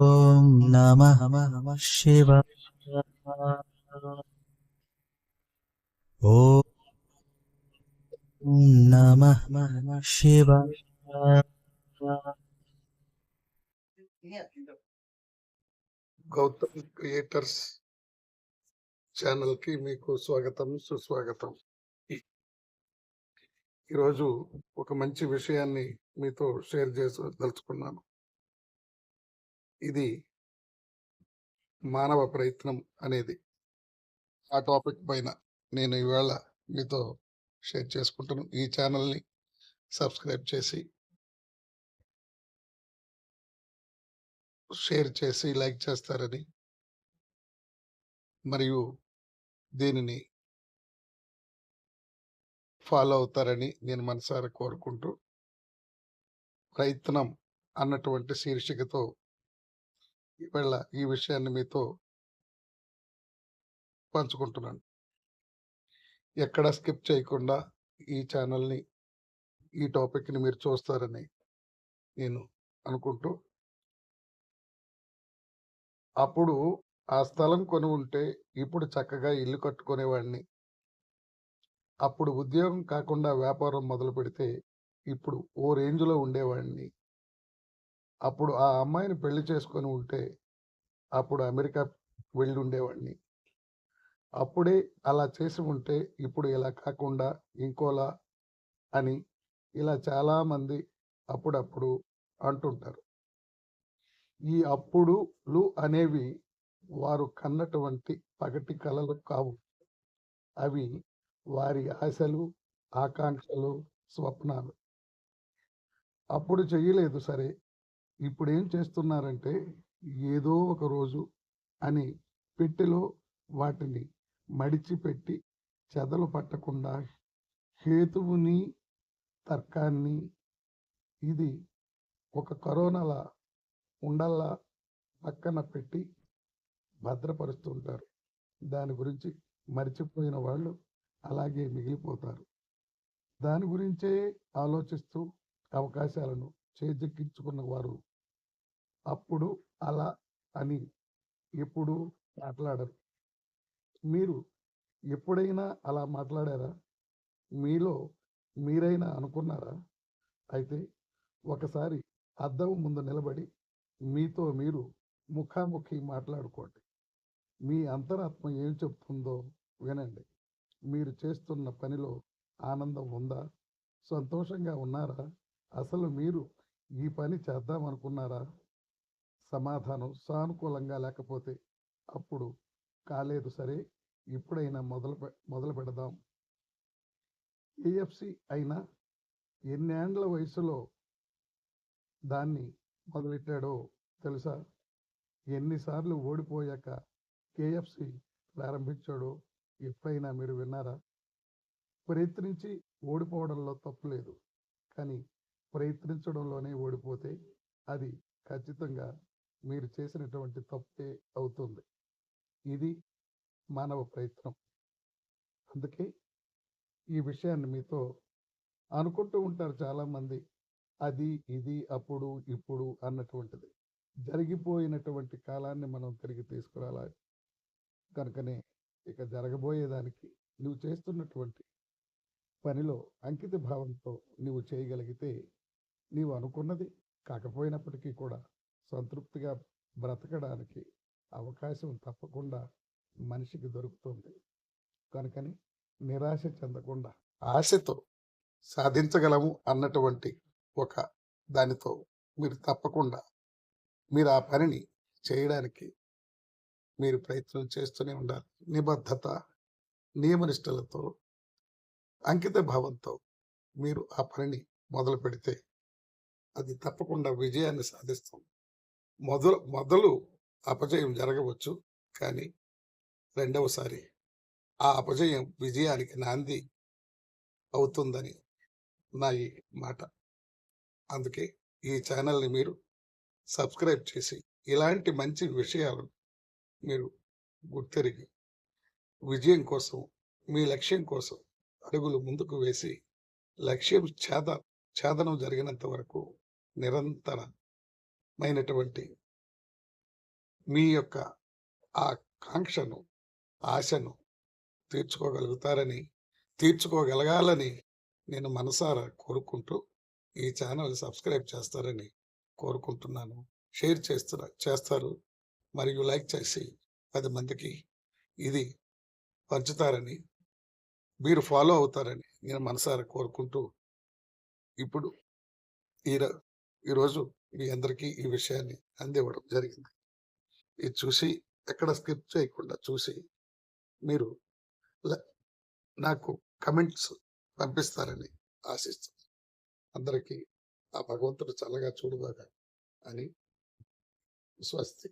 ఓం నమ శివ నమ శివ గౌతమ్ క్రియేటర్స్ ఛానల్కి మీకు స్వాగతం సుస్వాగతం. ఈరోజు ఒక మంచి విషయాన్ని మీతో షేర్ చేసి తలుచుకున్నాను ఇది మానవ ప్రయత్నం అనేది ఆ టాపిక్ పైన నేను ఇవాళ మీతో షేర్ చేసుకుంటాను ఈ ఛానల్ని సబ్స్క్రైబ్ చేసి షేర్ చేసి లైక్ చేస్తారని మరియు దీనిని ఫాలో అవుతారని నేను మనసారా కోరుకుంటూ ప్రయత్నం అన్నటువంటి శీర్షికతో ఇవాళ ఈ విషయాన్ని మీతో పంచుకుంటున్నాను. ఎక్కడ స్కిప్ చేయకుండా ఈ ఛానల్ని ఈ టాపిక్ని మీరు చూస్తారని నేను అనుకుంటూ అప్పుడు ఆ స్థలం కొని ఉంటే ఇప్పుడు చక్కగా ఇల్లు కట్టుకునేవాడిని. అప్పుడు ఉద్యోగం కాకుండా వ్యాపారం మొదలు పెడితే ఇప్పుడు ఓ రేంజ్లో ఉండేవాడిని. అప్పుడు ఆ అమ్మాయిని పెళ్ళి చేసుకొని ఉంటే అప్పుడు అమెరికా వెళ్ళి ఉండేవాడిని అప్పుడే అలా చేసి ఉంటే ఇప్పుడు ఇలా కాకుండా ఇంకోలా అని ఇలా చాలామంది అప్పుడప్పుడు అంటుంటారు. ఈ అప్పుడులు అనేవి వారు కన్నటువంటి పగటి కళలు కావు. అవి వారి ఆశలు ఆకాంక్షలు స్వప్నాలు. అప్పుడు చేయలేదు సరే. ఇప్పుడు ఏం చేస్తున్నారంటే ఏదో ఒక రోజు అని పెట్టెలో వాటిని మడిచిపెట్టి చెదలు పట్టకుండా హేతువుని తర్కాన్ని ఇది ఒక కరోనాలా ఉండల్లా పక్కన పెట్టి భద్రపరుస్తుంటారు. దాని గురించి మర్చిపోయిన వాళ్ళు అలాగే మిగిలిపోతారు. దాని గురించే ఆలోచిస్తూ అవకాశాలను చేజెక్కించుకున్న వారు అప్పుడు అలా అని ఎప్పుడు మాట్లాడరు. మీరు ఎప్పుడైనా అలా మాట్లాడారా? మీలో మీరైనా అనుకున్నారా? అయితే ఒకసారి అద్దం ముందు నిలబడి మీతో మీరు ముఖాముఖి మాట్లాడుకోండి. మీ అంతరాత్మ ఏం చెప్తుందో వినండి. మీరు చేస్తున్న పనిలో ఆనందం ఉందా? సంతోషంగా ఉన్నారా? అసలు మీరు ఈ పని చేద్దాం అనుకున్నారా సమాధానం సానుకూలంగా లేకపోతే అప్పుడు కాలేదు సరే ఇప్పుడైనా మొదలు పె- మొదలు పెడదాం. ఏఎఫ్సి అయినా ఎన్నేండ్ల వయసులో దాన్ని మొదలెట్టాడో తెలుసా? ఎన్నిసార్లు ఓడిపోయాక కేఎఫ్సి ప్రారంభించాడో ఎప్పుడైనా మీరు విన్నారా? ప్రయత్నించి ఓడిపోవడంలో తప్పు లేదు కానీ ప్రయత్నించడంలోనే ఓడిపోతే అది ఖచ్చితంగా మీరు చేసినటువంటి తప్పే అవుతుంది ఇది మానవ ప్రయత్నం అందుకే ఈ విషయాన్ని మీతో అనుకుంటూ ఉంటారు చాలామంది. అది ఇది అప్పుడు ఇప్పుడు అన్నటువంటిది. జరిగిపోయినటువంటి కాలాన్ని మనం తిరిగి తీసుకురాలా కనుకనే ఇక జరగబోయేదానికి నువ్వు చేస్తున్నటువంటి పనిలో అంకిత భావంతో నువ్వు చేయగలిగితే నీవు అనుకున్నది కాకపోయినప్పటికీ కూడా సంతృప్తిగా బ్రతకడానికి అవకాశం తప్పకుండా మనిషికి దొరుకుతుంది. కనుకని నిరాశ చెందకుండా ఆశతో సాధించగలము అన్నటువంటి ఒక దానితో మీరు తప్పకుండా మీరు ఆ పనిని చేయడానికి మీరు ప్రయత్నం చేస్తూనే ఉండాలి. నిబద్ధత నియమనిష్టలతో అంకిత భావంతో మీరు ఆ పనిని మొదలు పెడితే అది తప్పకుండా విజయాన్ని సాధిస్తుంది మొదలు మొదలు అపజయం జరగవచ్చు. కానీ రెండవసారి ఆ అపజయం విజయానికి నాంది అవుతుందని నా ఈ మాట. అందుకే ఈ ఛానల్ని మీరు సబ్స్క్రైబ్ చేసి ఇలాంటి మంచి విషయాలను మీరు గుర్తెరిగి విజయం కోసం మీ లక్ష్యం కోసం అడుగులు ముందుకు వేసి లక్ష్యం ఛేద ఛేదనం జరిగినంత వరకు నిరంతరమైనటువంటి మీ యొక్క ఆ కాంక్షను ఆశను తీర్చుకోగలుగుతారని తీర్చుకోగలగాలని నేను మనసారా కోరుకుంటూ ఈ ఛానల్ సబ్స్క్రైబ్ చేస్తారని కోరుకుంటున్నాను. షేర్ చేస్తున్నా చేస్తారు. మరియు లైక్ చేసి పది మందికి ఇది పంచుతారని మీరు ఫాలో అవుతారని నేను మనసారా కోరుకుంటూ ఇప్పుడు ఈరో ఈరోజు మీ అందరికీ ఈ విషయాన్ని అందివ్వడం జరిగింది. ఇది చూసి ఎక్కడ స్కిప్ చేయకుండా చూసి మీరు నాకు కమెంట్స్ పంపిస్తారని ఆశిస్తున్నాను అందరికీ ఆ భగవంతుడు చల్లగా చూడుగాక అని స్వస్తి.